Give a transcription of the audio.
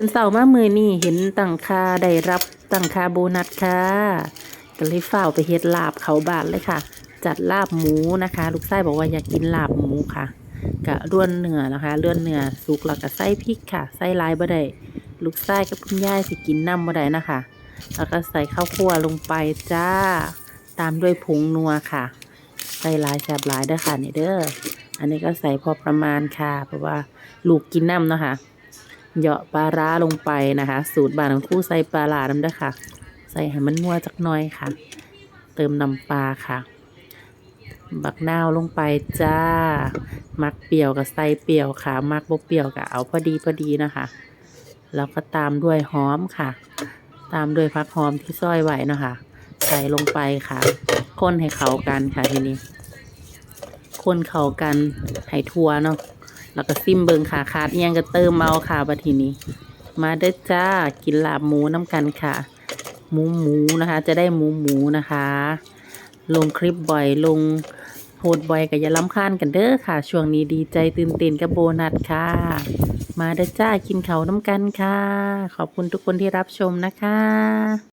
เป็นเสาร์มามือนี่เห็นตังค่าได้รับตังค่าโบนัสค่ะก็เลยเฝ้าวไปเฮ็ดลาบเขาบาทเลยค่ะ จัดลาบหมูนะคะ ลูกไส้บอกว่าอยากกินลาบหมูค่ะกะล้วนเนื้อนะคะล้วนเนื้อสุกแล้วก็ใส่พริกค่ะใส่ลายบ่ได้ลูกไส้กับคุณยายสิกินน้ำบ่ได้นะคะ แล้วก็ใส่ข้าวคั่วลงไปจ้า ตามด้วยผงนัวค่ะ ใส่ลายแซ่บลายเด้อค่ะนี่เด้ออันนี้ก็ใส่พอประมาณค่ะ เพราะว่าลูกกินน้ำเนาะคะ เหยาะปลาร้าลงไปนะคะ สูตรบ้านของคู่ใส่ปลาร้าน้ำด้อค่ะ ใส่ให้มันนัวจักหน่อยค่ะ เติมน้ำปลาค่ะ บักนาวลงไปจ้า มักเปรี้ยวกับใส่เปรี้ยวค่ะ มักบ่เปรี้ยวกับเอาพอดีพอดีนะคะ แล้วก็ตามด้วยหอมค่ะ ตามด้วยผักหอมที่ซอยไว้นะคะ ใส่ลงไปค่ะ คนให้เข้ากันค่ะทีนี้ คนเข้ากันให้ทั่วเนาะ แล้วก็ซิมเบิงค่ะขาดยังก็เติมเอาค่ะบัดทีนี้ มาเด้อจ้ากินลาบหมูน้ำกันค่ะ หมูหมูนะคะ จะได้หมูหมูนะคะ ลงคลิปบ่อยลงโพดบ่อยก็อย่าล้ำค้านกันเด้อค่ะ ช่วงนี้ดีใจตื่นเต้นกับโบนัสค่ะ มาเด้อจ้ากินเขาน้ำกันค่ะ ขอบคุณทุกคนที่รับชมนะคะ